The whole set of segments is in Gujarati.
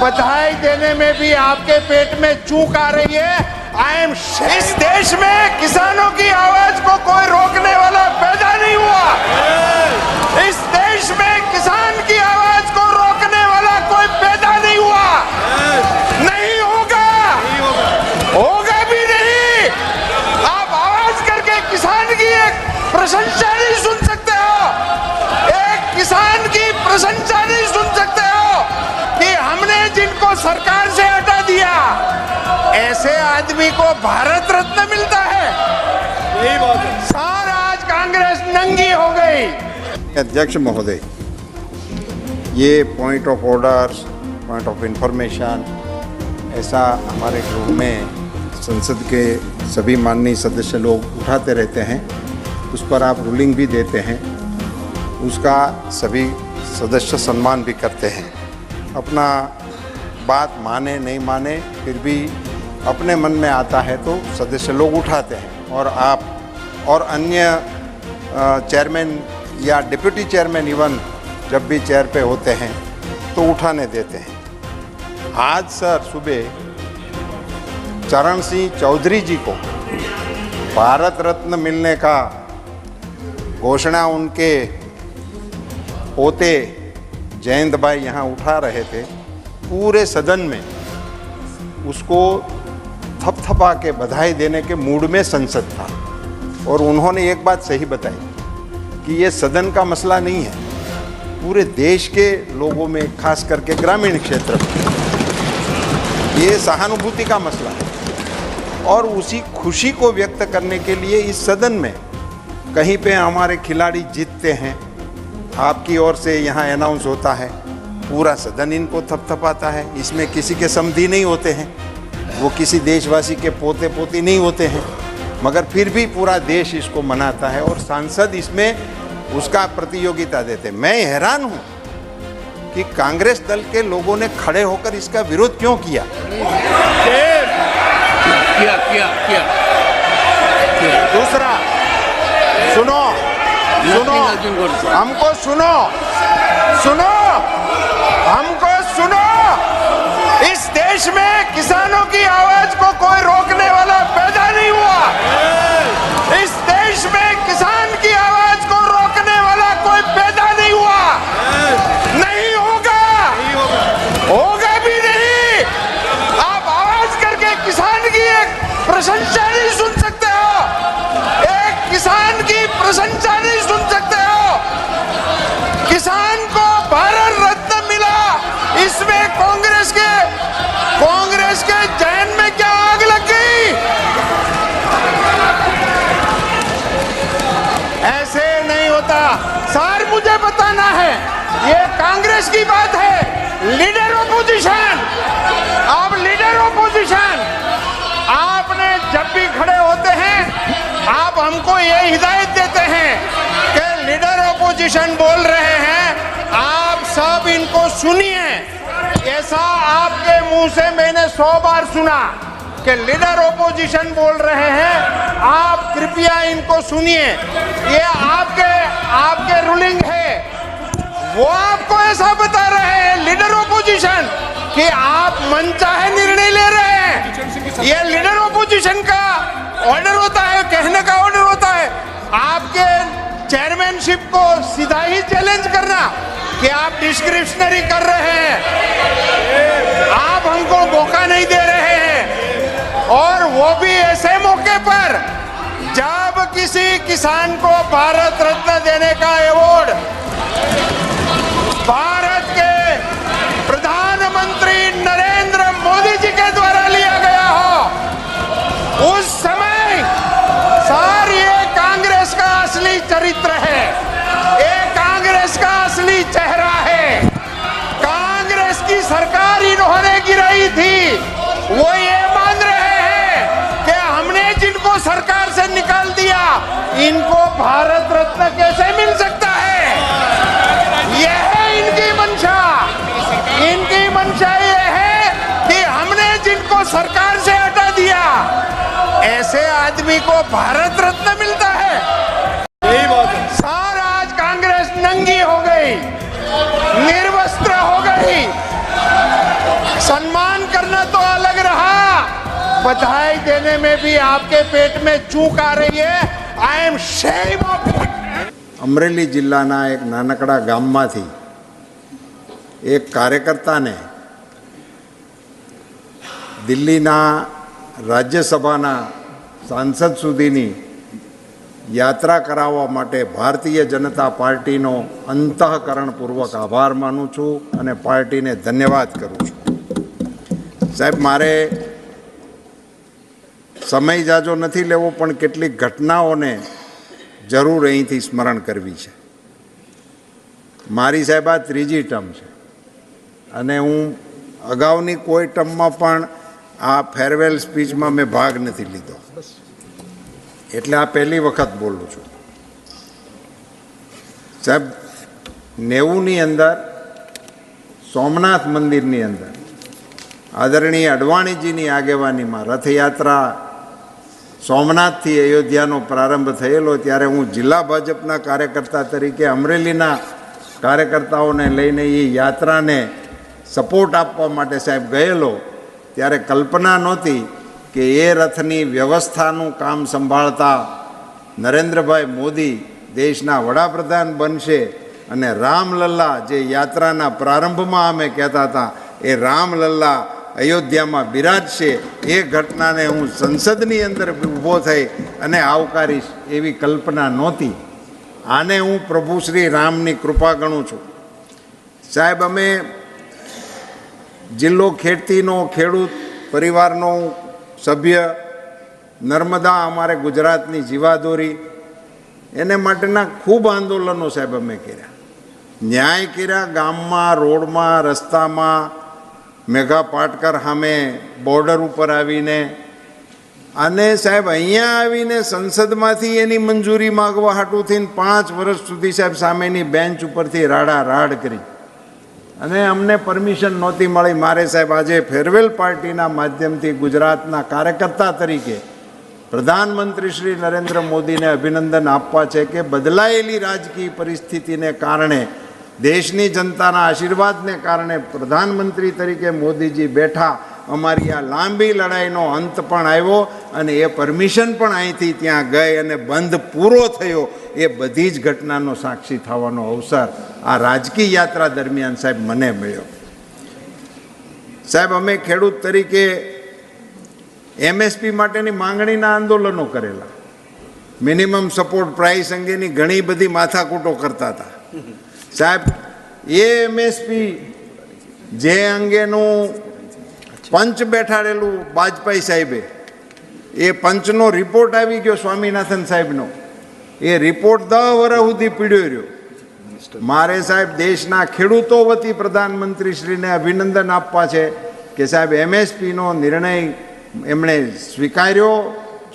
बधाई देने में भी आपके पेट में चूक आ रही है। आई एम इस देश में किसानों की आवाज़ को कोई रोकने वाला पैदा नहीं हुआ। इस देश में किसान की आवाज़ सरकार से हटा दिया। ऐसे आदमी को भारत रत्न मिलता है। यही बात है। सारा आज कांग्रेस नंगी हो गई। अध्यक्ष महोदय ये point of order point of information ऐसा हमारे गृह में संसद के सभी माननीय सदस्य लोग उठाते रहते हैं उस पर आप रूलिंग भी देते हैं उसका सभी सदस्य सम्मान भी करते हैं। अपना बात माने, नहीं माने, फिर भी अपने मन में आता है तो सदस्य लोग उठाते हैं। और आप और अन्य चेयरमैन या डिप्यूटी चेयरमैन इवन जब भी चेयर पे होते हैं तो उठाने देते हैं। आज सर सुबह चरण सिंह चौधरी जी को भारत रत्न मिलने का घोषणा उनके पोते जयंत भाई यहाँ उठा रहे थे। पूरे सदन में उसको थपथपा के, बधाई देने के मूड में संसद था। और उन्होंने एक बात सही बताई कि ये सदन का मसला नहीं है। पूरे देश के लोगों में, खास करके ग्रामीण क्षेत्र में, ये सहानुभूति का मसला है। और उसी खुशी को व्यक्त करने के लिए इस सदन में कहीं पे हमारे खिलाड़ी जीतते हैं, आपकी ओर से यहाँ अनाउंस होता है। पूरा सदन इनको थपथपाता है। इसमें किसी के समधी नहीं होते हैं। वो किसी देशवासी के पोते पोती नहीं होते हैं। मगर फिर भी पूरा देश इसको मनाता है और सांसद इसमें उसका प्रतियोगिता देते मैं हैरान हूँ कि कांग्रेस दल के लोगों ने खड़े होकर इसका विरोध क्यों किया? किया किया किया। दूसरा सुनो सुनो हमको सुनो सुनो। हमको सुनो इस देश में किसानों की आवाज को कोई रोकने वाला पैदा नहीं हुआ इस देश में किसान सर मुझे बताना है, ये कांग्रेस की बात है, लीडर ओपोजिशन आप लीडर ओपोजिशन आपने जब भी खड़े होते हैं, आप हमको ये हिदायत देते हैं कि लीडर ओपोजिशन बोल रहे हैं, आप सब इनको सुनिए। ऐसा आपके मुँह से मैंने सौ बार सुना। कि लीडर ओपोजिशन बोल रहे हैं, आप कृपया इनको सुनिए। ये आपके आपके रूलिंग है। वो आपको ऐसा बता रहे हैं लीडर ओपोजिशन कि आप मन चाहे निर्णय ले रहे हैं। ये लीडर ओपोजिशन का ऑर्डर होता है, कहने का ऑर्डर होता है। आपके चेयरमैनशिप को सीधा ही चैलेंज करना, कि आप डिस्क्रिप्शनरी कर रहे हैं। आप हमको मौका नहीं दे रहे हैं। और वो भी ऐसे मौके पर जब किसी किसान को भारत रत्न देने का अवार्ड भारत के प्रधानमंत्री नरेंद्र मोदी जी के द्वारा लिया गया हो, उस समय सर ये कांग्रेस का असली चरित्र है। ये कांग्रेस का असली चेहरा है। कांग्रेस की सरकार इन्होंने गिराई थी वो इनको भारत रत्न कैसे मिल सकता है? यह है इनकी मंशा। इनकी मंशा यह है कि हमने जिनको सरकार से हटा दिया ऐसे आदमी को भारत रत्न मिलता है। यही बात सारा आज कांग्रेस नंगी हो गई निर्वस्त्र हो गई। सम्मान करना तो अलग रहा। बधाई देने में भी आपके पेट में चूक आ रही है। અમરેલી જિલ્લાના એક નાનકડા ગામમાંથી એક કાર્યકર્તાને દિલ્હીના રાજ્યસભાના સાંસદ સુધીની યાત્રા કરાવવા માટે ભારતીય જનતા પાર્ટીનો અંતઃકરણપૂર્વક આભાર માનું છું અને પાર્ટીને ધન્યવાદ કરું છું. સાહેબ, મારે સમય જાજો નથી લેવો, પણ કેટલીક ઘટનાઓને જરૂર અહીંથી સ્મરણ કરવી છે. મારી સાહેબ, આ ત્રીજી ટર્મ છે. અને હું અગાઉની કોઈ ટર્મમાં પણ આ ફેરવેલ સ્પીચમાં મેં ભાગ નથી લીધો. એટલે આ પહેલી વખત બોલું છું. સાહેબ, નેવુંની અંદર, સોમનાથ મંદિરની અંદર, આદરણીય અડવાણીજીની આગેવાનીમાં રથયાત્રા સોમનાથથી અયોધ્યાનો પ્રારંભ થયેલો ત્યારે હું જિલ્લા ભાજપના કાર્યકર્તા તરીકે અમરેલીના કાર્યકર્તાઓને લઈને એ યાત્રાને સપોર્ટ આપવા માટે સાહેબ ગયેલો. ત્યારે કલ્પના નહોતી કે એ રથની વ્યવસ્થાનું કામ સંભાળતા નરેન્દ્રભાઈ મોદી દેશના વડાપ્રધાન બનશે અને રામલલ્લા જે યાત્રાના પ્રારંભમાં અમે કહેતા હતા, એ રામલલ્લા અયોધ્યામાં બિરાજશે એ ઘટનાને હું સંસદની અંદર ઊભો થઈ અને આવકારીશ એવી કલ્પના નહોતી. આને હું પ્રભુ શ્રી રામની કૃપા ગણું છું. સાહેબ, અમે જિલ્લો ખેડતીનો ખેડૂત, પરિવારનો સભ્ય, નર્મદા અમારે ગુજરાતની જીવાદોરી, એને માટેના ખૂબ આંદોલનો સાહેબ અમે કર્યા. ન્યાય કર્યા ગામમાં, રોડમાં, રસ્તામાં મેઘા પાટકર સામે બોર્ડર ઉપર આવીને, અને સાહેબ અહીંયા આવીને સંસદમાંથી એની મંજૂરી માગવા હાટું થઈને પાંચ વર્ષ સુધી સાહેબ સામેની બેન્ચ ઉપરથી રાડા રાડ કરી. અને અમને પરમિશન નહોતી મળી. મારે સાહેબ આજે ફેરવેલ પાર્ટીના માધ્યમથી ગુજરાતના કાર્યકર્તા તરીકે પ્રધાનમંત્રી શ્રી નરેન્દ્ર મોદીને અભિનંદન આપવા છે કે બદલાયેલી રાજકીય પરિસ્થિતિને કારણે દેશની જનતાના આશીર્વાદને કારણે પ્રધાનમંત્રી તરીકે મોદીજી બેઠા. અમારી આ લાંબી લડાઈનો અંત પણ આવ્યો અને એ પરમિશન પણ અહીંથી ત્યાં ગઈ અને બંધ પૂરો થયો. એ બધી જ ઘટનાનો સાક્ષી થવાનો અવસર આ રાજકીય યાત્રા દરમિયાન સાહેબ મને મળ્યો. સાહેબ, અમે ખેડૂત તરીકે એમએસપી માટેની માંગણીના આંદોલનો કરેલા. મિનિમમ સપોર્ટ પ્રાઇસ અંગેની ઘણી બધી માથાકૂટો કરતા હતા. સાહેબ એ એમએસપી જે અંગેનું પંચ બેઠાડેલું વાજપેયી સાહેબે, એ પંચનો રિપોર્ટ આવી ગયો સ્વામિનાથન સાહેબનો. એ રિપોર્ટ દહ વર્ષ સુધી પીડ્યો રહ્યો. મારે સાહેબ દેશના ખેડૂતો વતી પ્રધાનમંત્રીશ્રીને અભિનંદન આપવા છે કે સાહેબ એમએસપીનો નિર્ણય એમણે સ્વીકાર્યો,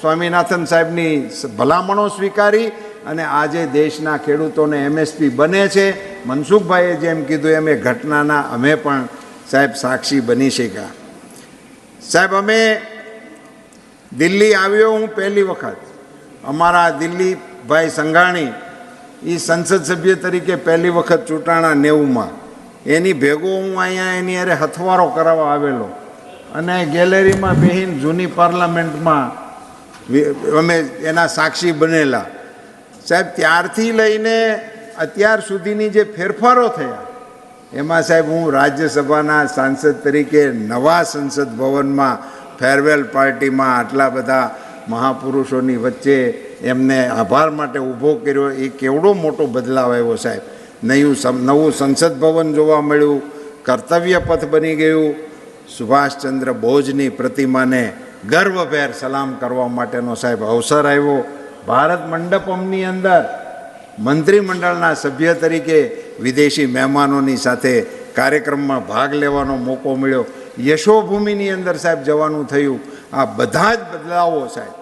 સ્વામિનાથન સાહેબની ભલામણો સ્વીકારી અને આજે દેશના ખેડૂતોને એમએસપી બને છે. મનસુખભાઈએ જેમ કીધું એમ એ ઘટનાના અમે પણ સાહેબ સાક્ષી બની શક્યા. સાહેબ, અમે દિલ્હી આવ્યો હું પહેલી વખત. અમારા દિલ્હીભાઈ સંઘાણી એ સંસદ સભ્ય તરીકે પહેલી વખત ચૂંટાણા નેવુંમાં. એની ભેગો હું અહીંયા એની અરે હથવારો કરાવવા આવેલો. અને ગેલેરીમાં બેહીન જૂની પાર્લામેન્ટમાં અમે એના સાક્ષી બનેલા. સાહેબ, ત્યારથી લઈને અત્યાર સુધીની જે ફેરફારો થયા, એમાં સાહેબ હું રાજ્યસભાના સાંસદ તરીકે નવા સંસદ ભવનમાં ફેરવેલ પાર્ટીમાં આટલા બધા મહાપુરુષોની વચ્ચે એમને આભાર માટે ઊભો કર્યો. એ કેવડો મોટો બદલાવ આવ્યો સાહેબ. નયું નવું સંસદ ભવન જોવા મળ્યું, કર્તવ્ય પથ બની ગયું. સુભાષચંદ્ર બોઝની પ્રતિમાને ગર્વભેર સલામ કરવા માટેનો સાહેબ અવસર આવ્યો. ભારત મંડપમની અંદર મંત્રીમંડળના સભ્ય તરીકે વિદેશી મહેમાનોની સાથે કાર્યક્રમમાં ભાગ લેવાનો મોકો મળ્યો. યશોભૂમિની અંદર સાહેબ જવાનું થયું. આ બધા જ બદલાવો સાહેબ.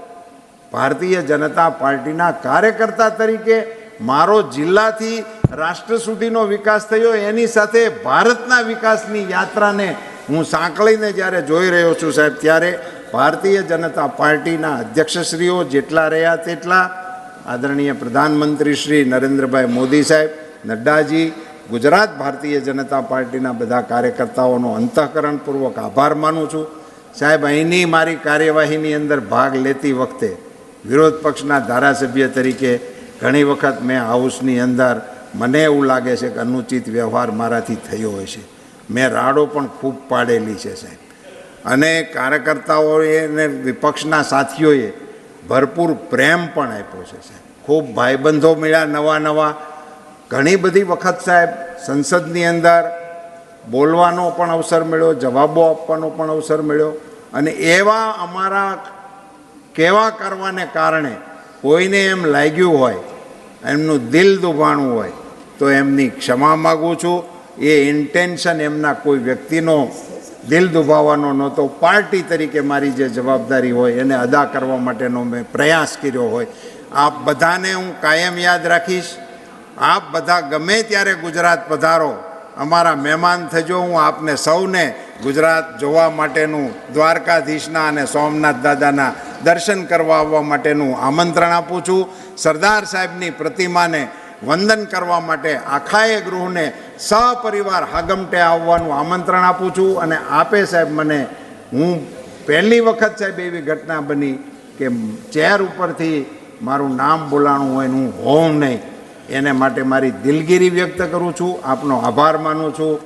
ભારતીય જનતા પાર્ટીના કાર્યકર્તા તરીકે મારો જિલ્લાથી રાષ્ટ્ર સુધીનો વિકાસ થયો. એની સાથે ભારતના વિકાસની યાત્રાને હું સાંકળીને જ્યારે જોઈ રહ્યો છું સાહેબ, ત્યારે ભારતીય જનતા પાર્ટીના અધ્યક્ષશ્રીઓ જેટલા રહ્યા તેટલા આદરણીય પ્રધાનમંત્રી શ્રી નરેન્દ્રભાઈ મોદી સાહેબ, નડ્ડાજી, ગુજરાત ભારતીય જનતા પાર્ટીના બધા કાર્યકર્તાઓનો અંતઃકરણપૂર્વક આભાર માનું છું. સાહેબ, અહીંની મારી કાર્યવાહીની અંદર ભાગ લેતી વખતે વિરોધ પક્ષના ધારાસભ્ય તરીકે ઘણી વખત મેં હાઉસની અંદર મને એવું લાગે છે કે અનુચિત વ્યવહાર મારાથી થયો હોય છે. મેં રાડો પણ ખૂબ પાડેલી છે સાહેબ. અને કાર્યકર્તાઓએ અને વિપક્ષના સાથીઓએ ભરપૂર પ્રેમ પણ આપ્યો છે, સાહેબ. ખૂબ ભાઈબંધો મળ્યા નવા નવા. ઘણી બધી વખત, સાહેબ, સંસદની અંદર બોલવાનો પણ અવસર મળ્યો, જવાબો આપવાનો પણ અવસર મળ્યો અને એવા અમારા કેવા કરવાને કારણે કોઈને એમ લાગ્યું હોય, એમનું દિલ દુભાણું હોય, તો એમની ક્ષમા માગું છું. એ ઇન્ટેન્શન એમના કોઈ વ્યક્તિનો દિલ દુભાવવાનો નહોતો. પાર્ટી તરીકે મારી જે જવાબદારી હોય એને અદા કરવા માટેનો મેં પ્રયાસ કર્યો હોય. આપ બધાને હું કાયમ યાદ રાખીશ. આપ બધા ગમે ત્યારે ગુજરાત પધારો, અમારા મહેમાન થજો. હું આપને સૌને ગુજરાત જોવા માટેનું દ્વારકાધીશના અને સોમનાથ દાદાના દર્શન કરવા આવવા માટેનું આમંત્રણ આપું છું. સરદાર સાહેબની પ્રતિમાને વંદન કરવા માટે આખાએ ગૃહને સહપરિવાર હાગમટે આવવાનું આમંત્રણ આપું છું અને આપે સાહેબ મને, હું પહેલી વખત સાહેબ એવી ઘટના બની કે ચેર ઉપરથી મારું નામ બોલાણું હોય હું હોઉં નહીં. એને માટે મારી દિલગીરી વ્યક્ત કરું છું. આપનો આભાર માનું છું.